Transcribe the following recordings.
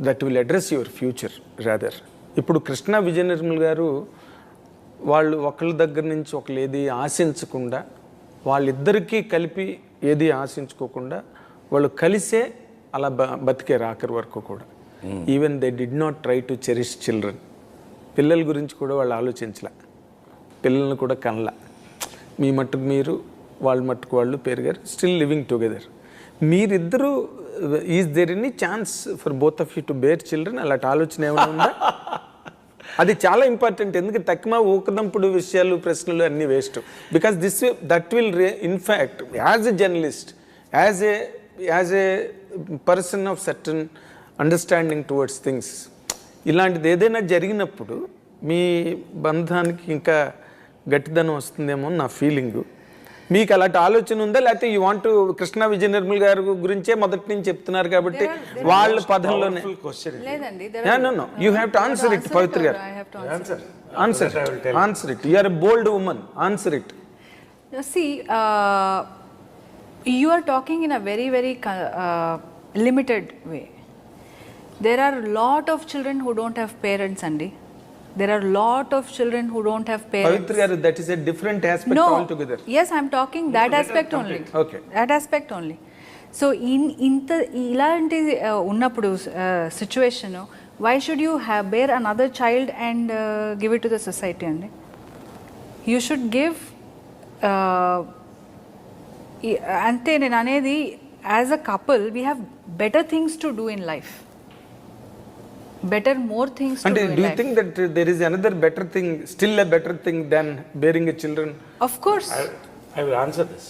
That will address your future rather ఇప్పుడు కృష్ణ విజయ నిర్మల్ గారు వాళ్ళు ఒకళ్ళ దగ్గర నుంచి ఒకళ్ళు ఏది ఆశించకుండా వాళ్ళిద్దరికీ కలిపి ఏది ఆశించుకోకుండా వాళ్ళు కలిసే అలా బ బతికారు ఆఖరి వరకు కూడా. Even they did not try to cherish children పిల్లల గురించి కూడా వాళ్ళు ఆలోచించలే. పిల్లల్ని కూడా కనలా. మీ మట్టుకు మీరు వాళ్ళ మట్టుకు వాళ్ళు పెరిగారు స్టిల్ లివింగ్ టుగెదర్ మీరిద్దరూ is there any chance for both of you to bear children అలాంటి ఆలోచన ఏమైనా ఉందా? అది చాలా ఇంపార్టెంట్ ఎందుకంటే తక్కువ ఊకదంపుడు విషయాలు ప్రశ్నలు అన్నీ waste because this that will in fact as a journalist as a as a person of certain understanding towards things ఇలాంటిది ఏదైనా జరిగినప్పుడు మీ బంధానికి ఇంకా గట్టిదనం వస్తుందేమో నా ఫీలింగు మీకు అలాంటి ఆలోచన ఉందా? లేకపోతే యూ వాంట్ కృష్ణ విజయ నిర్మల్ గారి గురించే మొదటి నుంచి చెప్తున్నారు కాబట్టి వాళ్ళ పదంలోనే. You have to answer it Pavitra గారు. Answer answer it women answer it you are talking in a very very limited way there are lot of children who don't have parents అండి There are a lot of children who don't have parents, Andy. There are a lot of children who don't have parents. Pavitra garu, that is a different aspect no, altogether. yes, I'm talking that aspect only. Okay. That aspect only. So in ఇంత ఇలాంటి uh, ఉన్నప్పుడు situation why should you have bear another child and give it to the society అండి you should give uh, అంతే నేను అనేది as a couple we have better things to do in life Better more things to And do do in you think that uh, there is another better thing, still a better thing than bearing a children? Of course I will answer this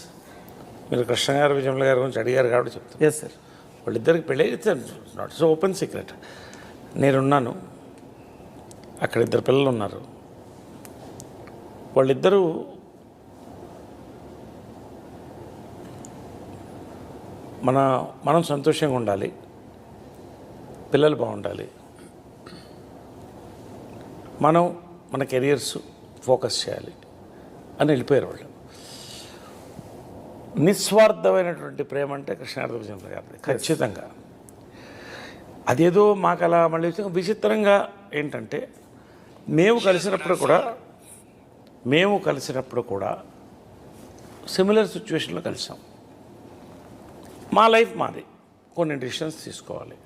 మీరు కృష్ణ గారు విజయముల గారి గురించి అడిగారు కాబట్టి చెప్తాను Yes, sir. వాళ్ళిద్దరికి పెళ్ళి not so open secret నేనున్నాను. అక్కడ ఇద్దరు పిల్లలు ఉన్నారు. వాళ్ళిద్దరూ మన మనం సంతోషంగా ఉండాలి. పిల్లలు బాగుండాలి. మనం మన కెరియర్స్ ఫోకస్ చేయాలి అని వెళ్ళిపోయారు వాళ్ళు. నిస్వార్థమైనటువంటి ప్రేమ అంటే కృష్ణార్థ గారిది ఖచ్చితంగా. అదేదో మాకు అలా మళ్ళీ విచిత్ర- విచిత్రంగా ఏంటంటే మేము కలిసినప్పుడు కూడా మేము కలిసినప్పుడు కూడా సిమిలర్ సిచ్యువేషన్లో కలిసాం. మా లైఫ్ మాది. కొన్ని డిసిషన్స్ తీసుకోవాలి.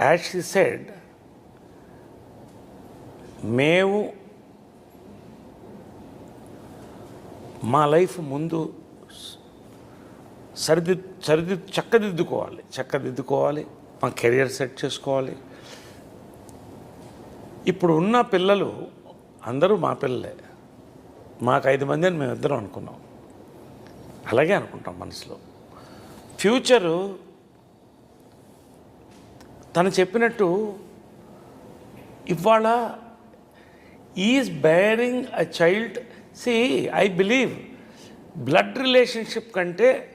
యాజ్ షీ సెడ్ మేము మా లైఫ్ ముందు సరిది సరిది చక్కదిద్దుకోవాలి. చక్కదిద్దుకోవాలి. మా కెరియర్ సెట్ చేసుకోవాలి. ఇప్పుడు ఉన్న పిల్లలు అందరూ మా పిల్లలే. మాకు ఐదు మంది అని మేము ఇద్దరం అనుకున్నాం. అలాగే అనుకుంటాం మనసులో. ఫ్యూచరు తను చెప్పినట్టు ఇవాళ is bearing a child see I believe blood relationship కంటే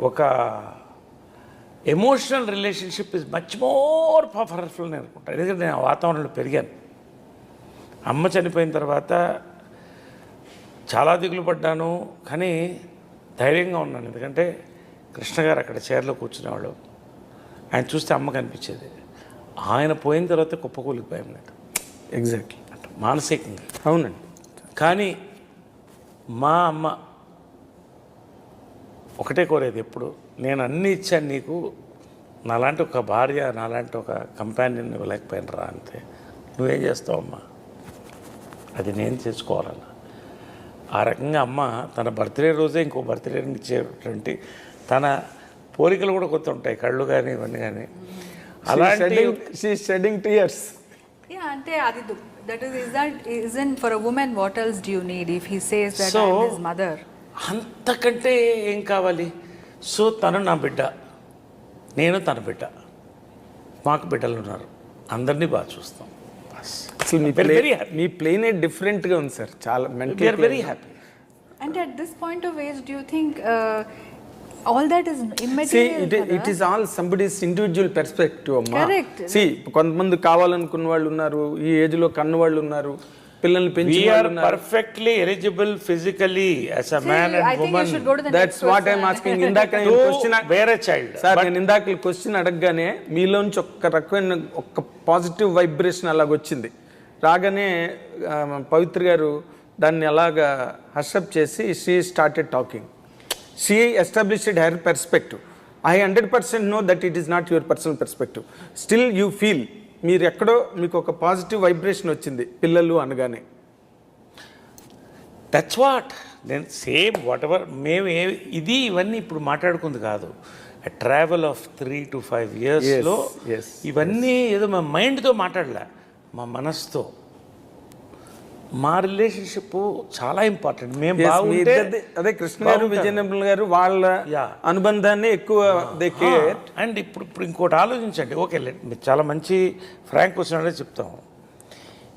ఒక emotional relationship is much more powerful అని అనుకుంటాను ఎందుకంటే నేను ఆ వాతావరణంలో పెరిగాను. అమ్మ చనిపోయిన తర్వాత చాలా దిగులు పడ్డాను కానీ ధైర్యంగా ఉన్నాను. ఎందుకంటే కృష్ణ గారు అక్కడ చైర్లో కూర్చునేవాడు ఆయన చూస్తే అమ్మ కనిపించేది. ఆయన పోయిన తర్వాత కుప్పకూలిపోయాం నేను Exactly. అంటే మానసికంగా. అవునండి. కానీ మా అమ్మ ఒకటే కోరేది ఎప్పుడు నేను అన్నీ ఇచ్చాను నీకు నాలాంటి ఒక భార్య నాలాంటి ఒక కంపానియన్ ఇవ్వలేకపోయాను రా అంతే నువ్వేం చేస్తావు అమ్మా? అది నేను చేసుకోవాలన్న. ఆ రకంగా అమ్మ తన బర్త్డే రోజే ఇంకో బర్త్డే ఇచ్చేటువంటి తన పోలికలు కూడా కొత్త ఉంటాయి కళ్ళు కానీ ఇవన్నీ కానీ అలాంటి shedding, she's shedding tears. Yeah, అంటే అది that is that is an for a woman what else do you need if he says that So- his mother అంతకంటే ఏం కావాలి? సో తను నా బిడ్డ. నేను తన బిడ్డ. మాకు బిడ్డలు ఉన్నారు. అందరినీ బాగా చూస్తాం. అసలు మీ happy. మీ ప్లేనే డిఫరెంట్గా ఉంది సార్ చాలా మెంటల్ వెరీ హ్యాపీ అంటే at this point of age do think all that is See, immaterial it, it is all somebody's individual perspective అమ్మా. Correct. See, కొంతమంది కావాలనుకున్న వాళ్ళు ఉన్నారు ఈ ఏజ్లో కన్న వాళ్ళు ఉన్నారు పిల్లల్ని పెంచి perfectly eligible physically as a man I and think you should women go to the that's next what question. Asking ఇందాక నేను క్వశ్చన్ వేరే చైల్డ్ సార్ నేను ఇందాక క్వశ్చన్ అడగగానే మీలోంచి ఒక్క రకమైన ఒక్క పాజిటివ్ వైబ్రేషన్ అలాగ వచ్చింది. రాగానే పవిత్ర గారు దాన్ని అలాగా హర్షప్ చేసి she started talking she established her perspective I hundred percent know that it is not your personal perspective still you feel మీరు ఎక్కడో మీకు ఒక పాజిటివ్ వైబ్రేషన్ వచ్చింది పిల్లలు అనగానే. దట్స్ వాట్ నేను సేమ్ వాట్ ఎవర్ మేము ఏ ఇది ఇవన్నీ ఇప్పుడు మాట్లాడుకుంది కాదు. Travel of three to five ఇయర్స్లో ఇవన్నీ ఏదో మా మైండ్తో మాట్లాడలే మా మనసుతో. మా రిలేషన్షిప్ చాలా ఇంపార్టెంట్. మేము బాగుంటే అదే కృష్ణ గారు. విజయనగరం గారు వాళ్ళ. అనుబంధాన్ని ఎక్కువ అండ్ ఇప్పుడు ఇప్పుడు ఇంకోటి ఆలోచించండి. ఓకే మీరు చాలా మంచి ఫ్రాంక్ క్వశ్చన్ అనేది చెప్తాం.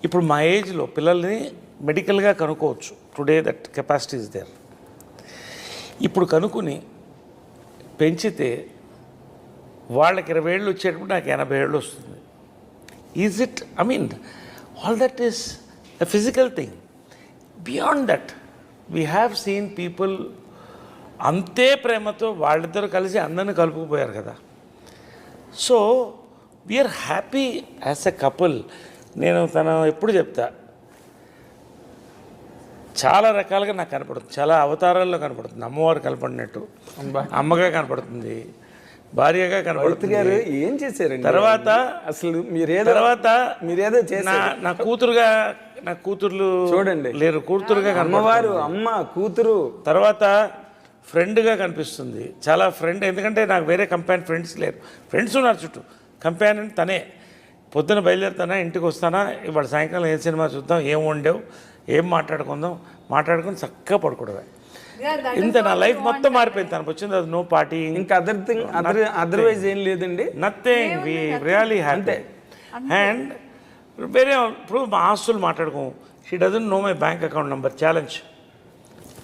ఇప్పుడు మా ఏజ్లో పిల్లల్ని మెడికల్గా కనుక్కోవచ్చు. Today that capacity is there ఇప్పుడు కనుక్కుని పెంచితే వాళ్ళకి ఇరవై ఏళ్ళు వచ్చేటప్పుడు నాకు ఎనభై ఏళ్ళు వస్తుంది. Is it I mean all that is a physical thing beyond that we have seen people అంతే ప్రేమతో వాళ్ళిద్దరూ కలిసి అందరిని కలుపుకుపోయారు కదా. So we are happy as a couple నేను తను ఎప్పుడు చెప్తా చాలా రకాలుగా నాకు కనపడుతుంది. చాలా అవతారాల్లో కనపడుతుంది. అమ్మవారు కనపడినట్టు అమ్మగా కనపడుతుంది. భార్యగా పవిత్ర కనపడుతుంది గారు ఏం చేశారండి? తర్వాత అసలు మీరేదో తర్వాత మీరేదో చేశారు. నా కూతురుగా నా కూతుర్లు చూడండి. లేరు కూతురుగా అమ్మవారు అమ్మ కూతురు. తర్వాత ఫ్రెండ్గా కనిపిస్తుంది. చాలా ఫ్రెండ్ ఎందుకంటే నాకు వేరే కంపాన్ ఫ్రెండ్స్ లేరు. ఫ్రెండ్స్ ఉన్నారు చుట్టూ. కంపాన్ తనే. పొద్దున బయలుదేరుతానా ఇంటికి వస్తానా? ఇవాళ సాయంకాలం ఏ సినిమా చూద్దాం ఏం వండావు ఏం మాట్లాడుకుందాం? మాట్లాడుకుని చక్కగా పడుకోవడమే. ఇంత నా లైఫ్ మొత్తం. మారిపోయింది. తనకు వచ్చింది అది నో పార్టీ ఇంకా అదర్ థింగ్ అదర్ అదర్వైజ్ ఏం లేదండి. Nothing we really happy and వేరే ఇప్పుడు మా ఆస్తులు మాట్లాడుకోము she doesn't know my bank account number challenge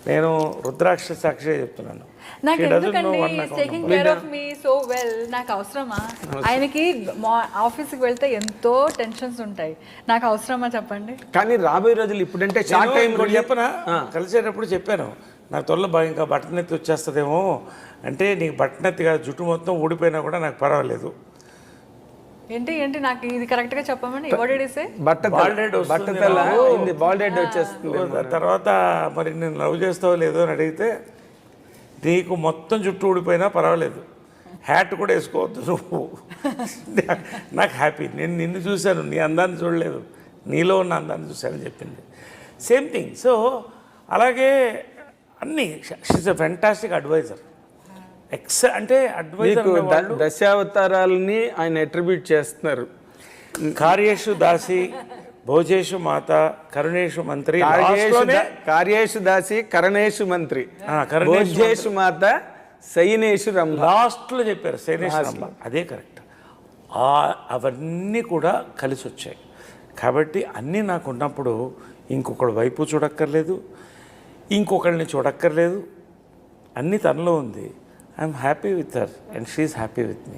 నేను రుద్రాక్ష సాక్షి చెప్తున్నాను. నాకు She doesn't know ఎందుకండి one account taking number. Care of me so well నాకు అవసరమా? ఆయనకి మా ఆఫీస్కి వెళ్తే ఎంతో టెన్షన్స్ ఉంటాయి. నాకు అవసరమా చెప్పండి? కానీ రాబోయే రోజులు ఇప్పుడంటే షార్ట్ టైం ఇంకోటి చెప్పనా? కలిసేటప్పుడు చెప్పాను. నాకు త్వరలో బాగా ఇంకా బట్టనెత్తి వచ్చేస్తుందేమో అంటే నీకు బట్టనెత్తి కాదు జుట్టు మొత్తం ఊడిపోయినా కూడా నాకు పర్వాలేదు. ఏంటి ఏంటి నాకు ఇది కరెక్ట్గా చెప్పమని ఎవడి సే బట్ట Bald head వస్తుంది బట్టతల నాకు. బాల్డ్ హెడ్ వచ్చేస్తుంది. తర్వాత మరి నేను లవ్ చేస్తావో లేదో అని అడిగితే నీకు మొత్తం జుట్టు ఊడిపోయినా పర్వాలేదు. హ్యాట్ కూడా వేసుకోవద్దు నువ్వు. నాకు హ్యాపీ నేను నిన్ను చూశాను నీ అందాన్ని చూడలేదు. నీలో ఉన్న అందాన్ని చూశానని చెప్పింది. సేమ్ థింగ్ సో అలాగే అన్నీ she's a fantastic advisor ex అంటే అడ్వైజర్ దశావతారాలని ఆయన అట్రిబ్యూట్ చేస్తున్నారు. కార్యేషు దాసి భోజేషు మాత కరుణేషు మంత్రి కార్యేషు దాసి కరణేషు మంత్రి. భోజ్యేషు మాత సైనేషు రంభ. లాస్ట్లో చెప్పారు శైలేశ్వరమ్మ అదే కరెక్ట్. ఆ- అవన్నీ కూడా కలిసి వచ్చాయి కాబట్టి అన్నీ నాకు ఉన్నప్పుడు ఇంకొకటి వైపు చూడక్కర్లేదు. ఇంకొకరిని చూడక్కర్లేదు. అన్నీ తనలో ఉంది. I'm happy with her and she's happy with me